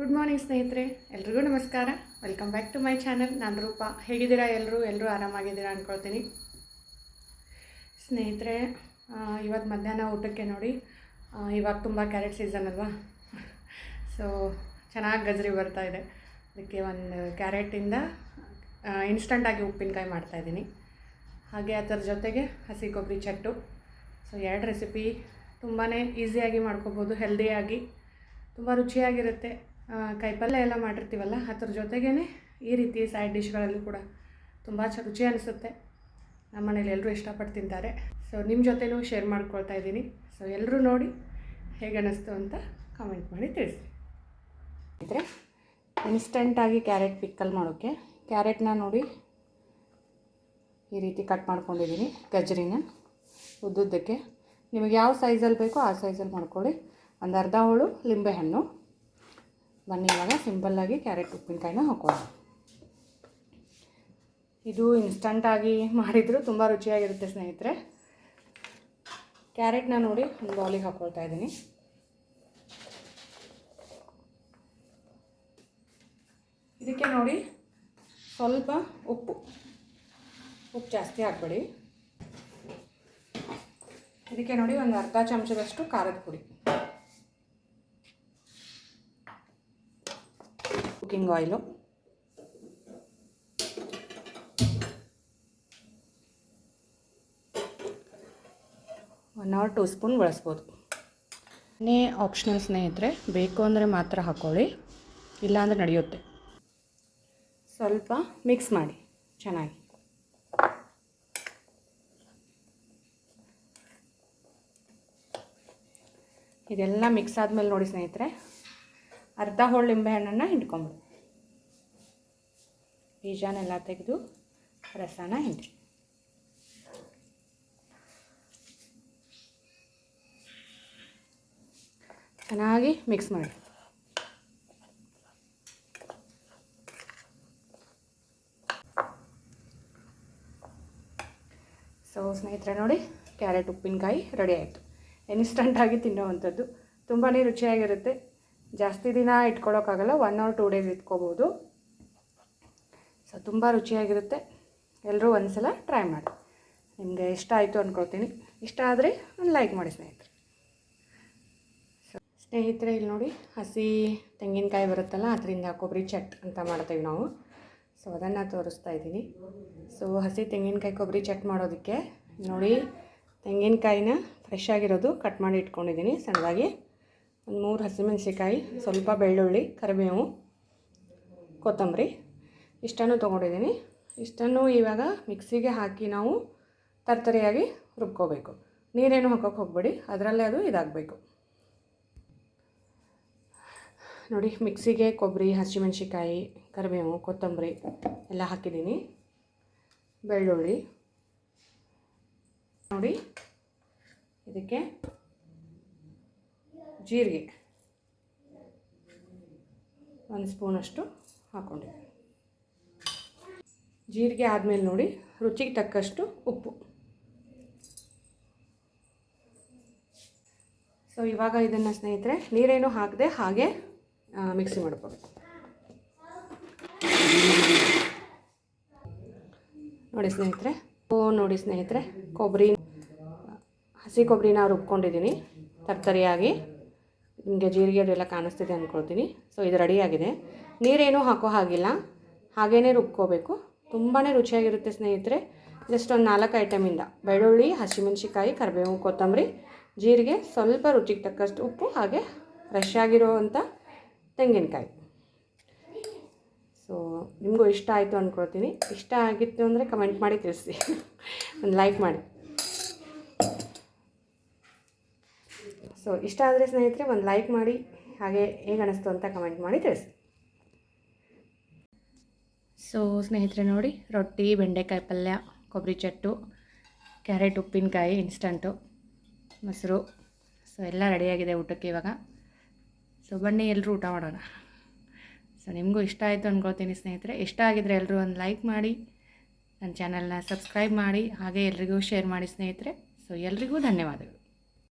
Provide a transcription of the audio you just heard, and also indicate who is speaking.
Speaker 1: Good morning ಸ್ನೇಹಿತರೆ. ಎಲ್ರಿಗೂ ನಮಸ್ಕಾರ. Welcome back to my channel ನಾನು ರೂಪ. ಹೇಗಿದ್ದೀರಾ ಎಲ್ಲರೂ ಎಲ್ಲರೂ ಆರಾಮಾಗಿದ್ದೀರಾ ಅಂದ್ಕೊಳ್ತೀನಿ ಸ್ನೇಹಿತರೆ ಇವತ್ತು ಮಧ್ಯಾಹ್ನ ಊಟಕ್ಕೆ ನೋಡಿ ಇವಾಗ ತುಂಬ ಕ್ಯಾರೆಟ್ ಸೀಸನ್ ಅಲ್ವಾ? ಸೊ ಚೆನ್ನಾಗಿ ಗಜರಿ ಬರ್ತಾ ಇದೆ. ಅದಕ್ಕೆ ಒಂದು ಕ್ಯಾರೆಟಿಂದ ಇನ್ಸ್ಟಂಟಾಗಿ ಉಪ್ಪಿನಕಾಯಿ ಮಾಡ್ತಾಯಿದ್ದೀನಿ ಹಾಗೆ ಅದರ ಜೊತೆಗೆ ಹಸಿ ಕೊಬ್ಬರಿ ಚಟ್ಟು. ಸೊ ಎರಡು ರೆಸಿಪಿ ತುಂಬಾ ಈಸಿಯಾಗಿ ಮಾಡ್ಕೋಬೋದು ಹೆಲ್ದಿಯಾಗಿ ತುಂಬ ರುಚಿಯಾಗಿರುತ್ತೆ. ಕಾಯಿಪಲ್ಯ ಎಲ್ಲ ಮಾಡಿರ್ತೀವಲ್ಲ, ಅದ್ರ ಜೊತೆಗೇ ಈ ರೀತಿ ಸೈಡ್ ಡಿಶ್ಗಳಲ್ಲೂ ಕೂಡ ತುಂಬ ಚ ರುಚಿ ಅನಿಸುತ್ತೆ. ನಮ್ಮ ಮನೇಲಿ ಎಲ್ಲರೂ ಇಷ್ಟಪಟ್ಟು ತಿಂತಾರೆ. ಸೊ ನಿಮ್ಮ ಜೊತೆನೂ ಶೇರ್ ಮಾಡ್ಕೊಳ್ತಾ ಇದ್ದೀನಿ. ಸೊ ಎಲ್ಲರೂ ನೋಡಿ ಹೇಗೆ ಅನ್ನಿಸ್ತು ಅಂತ ಕಾಮೆಂಟ್ ಮಾಡಿ ತಿಳಿಸಿ. ಇದ್ರೆ ಇನ್ಸ್ಟೆಂಟಾಗಿ ಕ್ಯಾರೆಟ್ ಪಿಕ್ಕಲ್ ಮಾಡೋಕ್ಕೆ ಕ್ಯಾರೆಟ್ನ ನೋಡಿ ಈ ರೀತಿ ಕಟ್ ಮಾಡ್ಕೊಂಡಿದ್ದೀನಿ ಗಜ್ರಿನ. ಉದ್ದುದ್ದಕ್ಕೆ. ನಿಮಗೆ ಯಾವ ಸೈಜಲ್ಲಿ ಬೇಕೋ ಆ ಸೈಜಲ್ಲಿ ಮಾಡ್ಕೊಳ್ಳಿ. ಒಂದು ಅರ್ಧ ಹೋಳು ಲಿಂಬೆಹಣ್ಣು ಬನ್ನಿ ಇವಾಗ ಸಿಂಪಲ್ಲಾಗಿ ಕ್ಯಾರೆಟ್ ಉಪ್ಪಿನಕಾಯಿನ ಹಾಕೋಣ. ಇದು ಇನ್ಸ್ಟಂಟಾಗಿ ಮಾಡಿದರೂ ತುಂಬ ರುಚಿಯಾಗಿರುತ್ತೆ ಸ್ನೇಹಿತರೆ. ಕ್ಯಾರೆಟ್ನ ನೋಡಿ ಒಂದು ಬೌಲಿಗೆ ಹಾಕ್ಕೊಳ್ತಾ ಇದ್ದೀನಿ. ಇದಕ್ಕೆ ನೋಡಿ ಸ್ವಲ್ಪ ಉಪ್ಪು. ಉಪ್ಪು ಜಾಸ್ತಿ ಹಾಕ್ಬೇಡಿ. ಇದಕ್ಕೆ ನೋಡಿ ಒಂದು ಅರ್ಧ ಚಮಚದಷ್ಟು ಖಾರದ ಪುಡಿ. Cooking oil one or two spoon ಬಳಸ್ಬೋದು. ನೇ ಆಪ್ಷನಲ್ ಸ್ನೇಹಿತರೆ ಬೇಕು ಅಂದರೆ ಮಾತ್ರ ಹಾಕ್ಕೊಳ್ಳಿ ಇಲ್ಲಾಂದರೆ ನಡೆಯುತ್ತೆ. ಸ್ವಲ್ಪ ಮಿಕ್ಸ್ ಮಾಡಿ ಚೆನ್ನಾಗಿ. ಇದೆಲ್ಲ ಮಿಕ್ಸ್ ಆದಮೇಲೆ ನೋಡಿ ಸ್ನೇಹಿತರೆ ಅರ್ಧ ಹೋಳು ಲಿಂಬೆಹಣ್ಣನ್ನು ಹಿಂಡ್ಕೊಂಬಿಡಿ. ಬೀಜನೆಲ್ಲ ತೆಗೆದು ರಸನ ಹಿಂಡಿ. ಚೆನ್ನಾಗಿ ಮಿಕ್ಸ್ ಮಾಡಿ. ಸೊ ಸ್ನೇಹಿತರೆ ನೋಡಿ, ಕ್ಯಾರೆಟ್, ಉಪ್ಪಿನಕಾಯಿ ರೆಡಿ ಆಯಿತು. ಇನ್ಸ್ಟಂಟಾಗಿ ತಿನ್ನೋವಂಥದ್ದು. ತುಂಬಾ ರುಚಿಯಾಗಿರುತ್ತೆ. ಜಾಸ್ತಿ ದಿನ ಇಟ್ಕೊಳ್ಳೋಕ್ಕಾಗಲ್ಲ ಒನ್ ಆರ್ ಟೂ ಡೇಸ್ ಇಟ್ಕೋಬೋದು. ಸೊ ತುಂಬ ರುಚಿಯಾಗಿರುತ್ತೆ. ಎಲ್ಲರೂ ಒಂದ್ಸಲ ಟ್ರೈ ಮಾಡಿ. ನಿಮಗೆ ಇಷ್ಟ ಆಯಿತು ಅಂದ್ಕೊಳ್ತೀನಿ ಇಷ್ಟ ಆದರೆ ಒಂದು ಲೈಕ್ ಮಾಡಿ ಸ್ನೇಹಿತರೆ. ಸೊ ಸ್ನೇಹಿತರೆ, ಇಲ್ಲಿ ನೋಡಿ ಹಸಿ ತೆಂಗಿನಕಾಯಿ ಬರುತ್ತಲ್ಲ, ಅದರಿಂದ ಕೊಬ್ಬರಿ ಚಟ್ ಅಂತ ಮಾಡ್ತೀವಿ ನಾವು. ಸೊ ಅದನ್ನು ತೋರಿಸ್ತಾ ಇದ್ದೀನಿ. ಸೊ ಹಸಿ ತೆಂಗಿನಕಾಯಿ ಕೊಬ್ಬರಿ ಚಟ್ ಮಾಡೋದಕ್ಕೆ ನೋಡಿ, ತೆಂಗಿನಕಾಯಿನ ಫ್ರೆಶ್ ಆಗಿರೋದು ಕಟ್ ಮಾಡಿ ಇಟ್ಕೊಂಡಿದ್ದೀನಿ, ಸಣ್ಣದಾಗಿ. ಒಂದು ಮೂರು ಹಸಿಮೆಣಸಿಕಾಯಿ ಸ್ವಲ್ಪ ಬೆಳ್ಳುಳ್ಳಿ, ಕರಿಬೇವು, ಕೊತ್ತಂಬರಿ ಇಷ್ಟನ್ನು ತೊಗೊಂಡಿದ್ದೀನಿ. ಇಷ್ಟನ್ನು ಇವಾಗ ಮಿಕ್ಸಿಗೆ ಹಾಕಿ ನಾವು ತರ್ತರಿಯಾಗಿ ರುಬ್ಕೋಬೇಕು. ನೀರೇನು ಹಾಕೋಕೆ ಹೋಗಬೇಡಿ, ಅದರಲ್ಲೇ ಅದು ಇದಾಗಬೇಕು. ನೋಡಿ, ಮಿಕ್ಸಿಗೆ ಕೊಬ್ಬರಿ ಹಸಿಮೆಣಸಿಕಾಯಿ ಕರಿಬೇವು, ಕೊತ್ತಂಬರಿ ಎಲ್ಲ ಹಾಕಿದ್ದೀನಿ. ಬೆಳ್ಳುಳ್ಳಿ. ನೋಡಿ, ಇದಕ್ಕೆ ಜೀರಿಗೆ ಒಂದು ಸ್ಪೂನಷ್ಟು ಹಾಕ್ಕೊಂಡಿದ್ದೀನಿ ಜೀರಿಗೆ ಆದಮೇಲೆ ನೋಡಿ, ರುಚಿಗೆ ತಕ್ಕಷ್ಟು ಉಪ್ಪು. ಸೊ ಇವಾಗ ಇದನ್ನು ಸ್ನೇಹಿತರೆ, ನೀರೇನು ಹಾಕದೆ ಹಾಗೆ ಮಿಕ್ಸಿ ಮಾಡ್ಕೋಬೇಕು. ನೋಡಿ ಸ್ನೇಹಿತರೆ ಓ ನೋಡಿ ಸ್ನೇಹಿತರೆ, ಕೊಬ್ಬರಿ, ಹಸಿ ಕೊಬ್ಬರಿನ ರುಬ್ಕೊಂಡಿದ್ದೀನಿ, ತರ್ತರಿಯಾಗಿ. ನಿಮಗೆ ಜೀರಿಗೆ ಅದೆಲ್ಲ ಕಾಣಿಸ್ತಿದೆ ಅಂದ್ಕೊಳ್ತೀನಿ. ಸೊ ಇದು ರೆಡಿಯಾಗಿದೆ ನೀರೇನೂ ಹಾಕೋ ಹಾಗಿಲ್ಲ. ಹಾಗೇ ರುಬ್ಕೋಬೇಕು. ತುಂಬಾ ರುಚಿಯಾಗಿರುತ್ತೆ ಸ್ನೇಹಿತರೆ. ಜಸ್ಟ್ ಒಂದು ನಾಲ್ಕು ಐಟಮಿಂದ ಬೆಳ್ಳುಳ್ಳಿ ಹಸಿಮೆಣಸಿಕಾಯಿ ಕರಿಬೇವು ಕೊತ್ತಂಬರಿ, ಜೀರಿಗೆ, ಸ್ವಲ್ಪ ರುಚಿಗೆ ತಕ್ಕಷ್ಟು ಉಪ್ಪು, ಹಾಗೆ ಫ್ರೆಶ್ ಆಗಿರುವಂಥ ತೆಂಗಿನಕಾಯಿ. ಸೊ ನಿಮಗೂ ಇಷ್ಟ ಆಯಿತು ಅಂದ್ಕೊಳ್ತೀನಿ. ಇಷ್ಟ ಆಗಿತ್ತು ಅಂದರೆ ಕಮೆಂಟ್ ಮಾಡಿ ತಿಳಿಸಿ. ಒಂದು ಲೈಕ್ ಮಾಡಿ. ಸೊ ಇಷ್ಟ ಆದರೆ ಸ್ನೇಹಿತರೆ ಒಂದು ಲೈಕ್ ಮಾಡಿ, ಹಾಗೆ ಹೇಗೆ ಅನ್ನಿಸ್ತು ಅಂತ ಕಮೆಂಟ್ ಮಾಡಿ ತಿಳಿಸಿ. ಸೊ ಸ್ನೇಹಿತರೆ ನೋಡಿ, ರೊಟ್ಟಿ, ಬೆಂಡೆಕಾಯಿ ಪಲ್ಯ, ಕೊಬ್ಬರಿ ಚಟ್ಟು, ಕ್ಯಾರೆಟ್, ಉಪ್ಪಿನಕಾಯಿ ಇನ್ಸ್ಟಂಟು ಮೊಸರು. ಸೊ ಎಲ್ಲ ರೆಡಿಯಾಗಿದೆ ಊಟಕ್ಕೆ ಇವಾಗ. ಸೊ ಬನ್ನಿ ಎಲ್ಲರೂ ಊಟ ಮಾಡೋಣ. ಸೊ ನಿಮಗೂ ಇಷ್ಟ ಆಯಿತು ಅಂದ್ಕೊಳ್ತೀನಿ ಸ್ನೇಹಿತರೆ. ಇಷ್ಟ ಆಗಿದ್ರೆ ಎಲ್ಲರೂ ಒಂದು ಲೈಕ್ ಮಾಡಿ, ನನ್ನ ಚಾನಲ್ನ ಸಬ್ಸ್ಕ್ರೈಬ್ ಮಾಡಿ, ಹಾಗೆ ಎಲ್ರಿಗೂ ಶೇರ್ ಮಾಡಿ ಸ್ನೇಹಿತರೆ. ಸೊ ಎಲ್ರಿಗೂ ಧನ್ಯವಾದಗಳು.